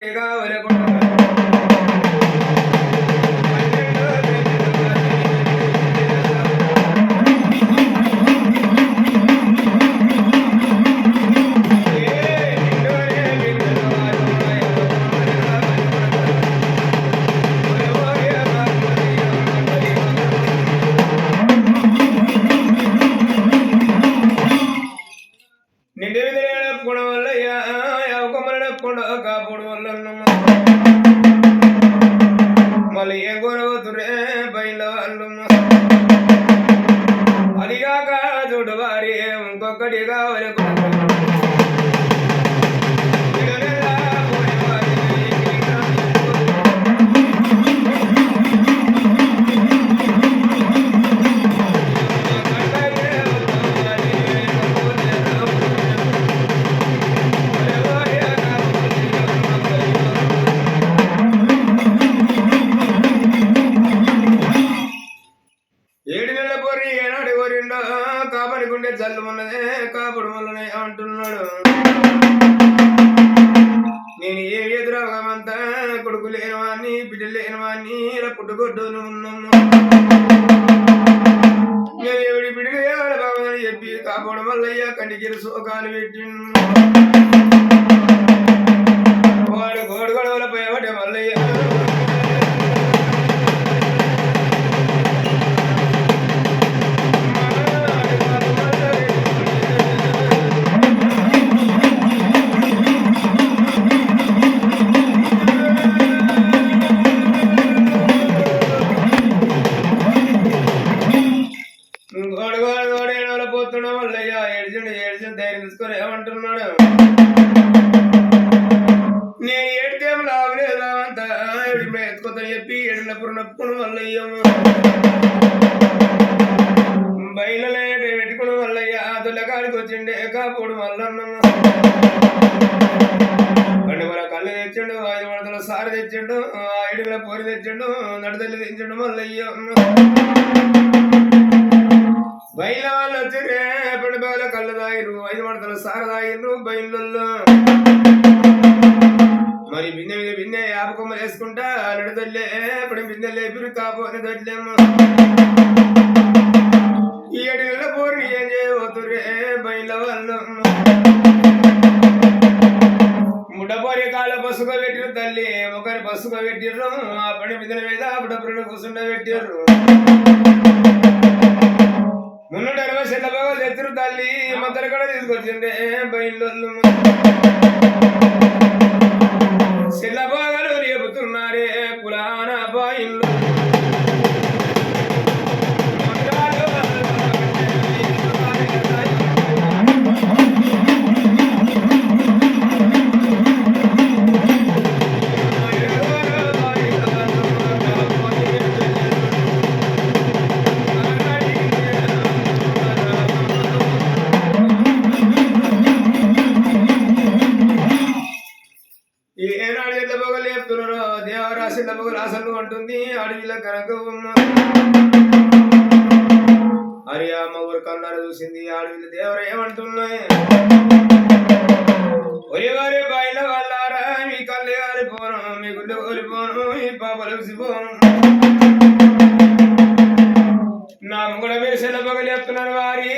llegaba కాపుడు వల్ల మళ్ళీ ఏ గొడవతురే బయల వాళ్ళు అదిగాక చూడు వారి ఇంకొకటిగా నెలల ఏనాడు కోరిండో? కాపరి గుండె జల్లుమన్నదే కాపుడు మొన్ననే అంటున్నాడు. నేను ఏ ఎదురవగమంతా కొడుకు లేనివాన్ని బిడ్డ లేనివాన్ని ఇలా పుట్టుకొడ్డును ఉన్నాము. నేను ఎవడి బిడ్డలు ఎవరి బాబని చెప్పి కాపాడు మల్లయ్య కంటికి సోకాలు పెట్టిండు. చెప్పి ఏడినప్పుడు నప్పుకుని వల్లయ్యము బయలులో పెట్టుకుని వల్లయ్య. తొలకాడికి వచ్చిండే కాపుడు మల్లన్నము మన కళ్ళు తెచ్చిండు ఐదు వడతల సారి తెచ్చిండు ఐడుగుల పోరి తెచ్చిండు నడతల్లి తెచ్చిండు మల్లయ్య. బయల వాళ్ళు వచ్చి రేపటి బాల కళ్ళు తాగిరు ఐదు వడతల సార తాగిరు బయలుల్లో. మరి బిన్నె మీద బిన్నె యాపకొమ్మలు వేసుకుంటా నడతల్లే ఇప్పుడు బిన్నెలే లేపిరు కాపోని దొడ్లేమో ఈ ఏడు పోరిని ఏం చేయబోతురే బయల వాళ్ళు ముడపోరి కాల పసుక పెట్టిరు తల్లి ఒకరి పసుక పెట్టిర్రు ఆ పని బిందెల మీద అప్పుడప్పుడు కూర్చుండ పెట్టిర్రు. మున్నూట ఇరవై సెల్ల బాగా తెచ్చురు తల్లి మద్దర కూడా తీసుకొచ్చిండే బయలు సెల్ల బాగాలు రేపుతున్నారే కులాన బాయిల్లు. అసలు అంటుంది అడవిల కనుక అరే అమ్మ ఊరు కన్నారు చూసింది అడవిల దేవర ఏమంటున్నాయి? ఒరే వారి బయట వాళ్ళారా మీ కళ్ళు కాలిపోను మీ గుళ్ళు కోలిపోను మీ పాపలు పోను నా కూడా మీరు సెలవు పొగలు చెప్తున్నారు వారి